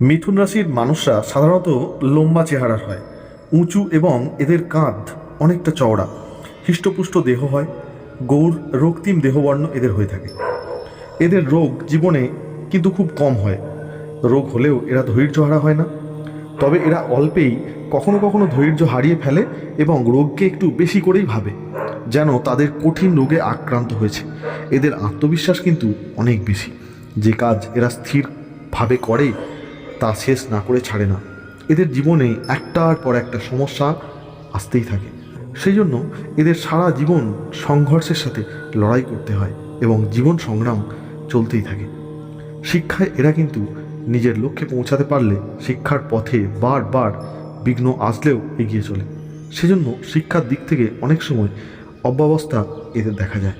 মিথুন রাশির মানুষরা সাধারণত লম্বা চেহারার হয়, উঁচু এবং এদের কাঁধ অনেকটা চওড়া। হৃষ্টপুষ্ট দেহ হয়, গৌর, রক্তিম দেহবর্ণ এদের হয়ে থাকে। এদের রোগ জীবনে কিন্তু খুব কম হয়। রোগ হলেও এরা ধৈর্য হারা হয় না। তবে এরা অল্পেই কখনো কখনো ধৈর্য হারিয়ে ফেলে এবং রোগকে একটু বেশি করেই ভাবে, যেন তাদের কঠিন রোগে আক্রান্ত হয়েছে। এদের আত্মবিশ্বাস কিন্তু অনেক বেশি। যে কাজ এরা স্থিরভাবে করে তা শেষ না করে ছাড়ে না। এদের জীবনে একটার পর একটা সমস্যা আসতেই থাকে। সেই জন্য এদের সারা জীবন সংঘর্ষের সাথে লড়াই করতে হয় এবং জীবন সংগ্রাম চলতেই থাকে। শিক্ষায় এরা কিন্তু নিজের লক্ষ্যে পৌঁছাতে পারলে শিক্ষার পথে বারবার বিঘ্ন আসলেও এগিয়ে চলে। সেজন্য শিক্ষার দিক থেকে অনেক সময় অব্যবস্থা এদের দেখা যায়।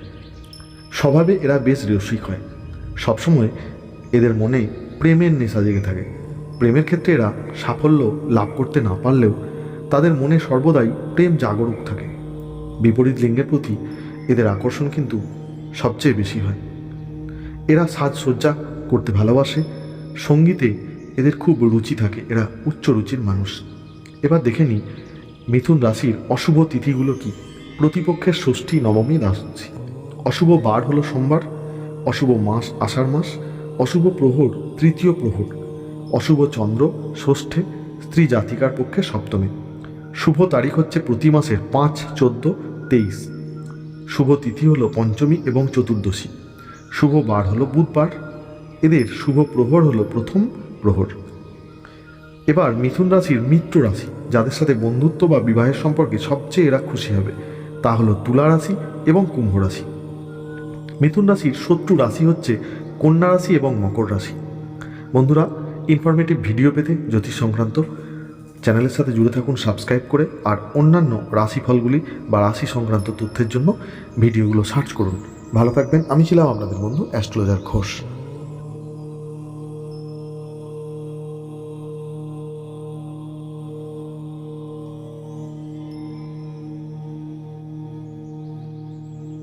স্বভাবে এরা বেশ রসিক হয়। সবসময় এদের মনে প্রেমের নেশা জেগে থাকে। প্রেমের ক্ষেত্রে এরা সাফল্য লাভ করতে না পারলেও তাদের মনে সর্বদাই প্রেম জাগরুক থাকে। বিপরীত লিঙ্গের প্রতি এদের আকর্ষণ কিন্তু সবচেয়ে বেশি হয়। এরা সাজসজ্জা করতে ভালোবাসে, সঙ্গীতে এদের খুব রুচি থাকে, এরা উচ্চ রুচির মানুষ। এবার দেখে নিই মিথুন রাশির অশুভ তিথিগুলো কি। প্রতিপক্ষের ষষ্ঠী নবমী রাশি। অশুভ বার হলো সোমবার, অশুভ মাস আষাঢ় মাস, অশুভ প্রহর তৃতীয় প্রহর। অশুভ চন্দ্র, ষষ্ঠে স্ত্রী জাতিকার পক্ষে সপ্তমী। শুভ তারিখ হচ্ছে প্রতি মাসের পাঁচ, চোদ্দ, তেইশ। শুভ তিথি হলো পঞ্চমী এবং চতুর্দশী। শুভ বার হলো বুধবার। এদের শুভ প্রহর হলো প্রথম প্রহর। এবার মিথুন রাশির মিত্র রাশি, যাদের সাথে বন্ধুত্ব বা বিবাহের সম্পর্কে সবচেয়ে এরা খুশি হবে, তা হলো তুলা রাশি এবং কুম্ভ রাশি। মিথুন রাশির শত্রু রাশি হচ্ছে কন্যা রাশি এবং মকর রাশি। বন্ধুরা ইনফরমেটিভ ভিডিও পেতে জ্যোতিষ সংক্রান্ত, চ্যানেলের সাথে জুড়ে থাকুন সাবস্ক্রাইব করে আর অন্যান্য রাশিফলগুলি বা রাশি সংক্রান্ত তথ্যের জন্য ভিডিওগুলো সার্চ করুন। ভালো থাকবেন, আমি ছিলাম আপনাদের বন্ধু অ্যাস্ট্রোলজার ঘোষ।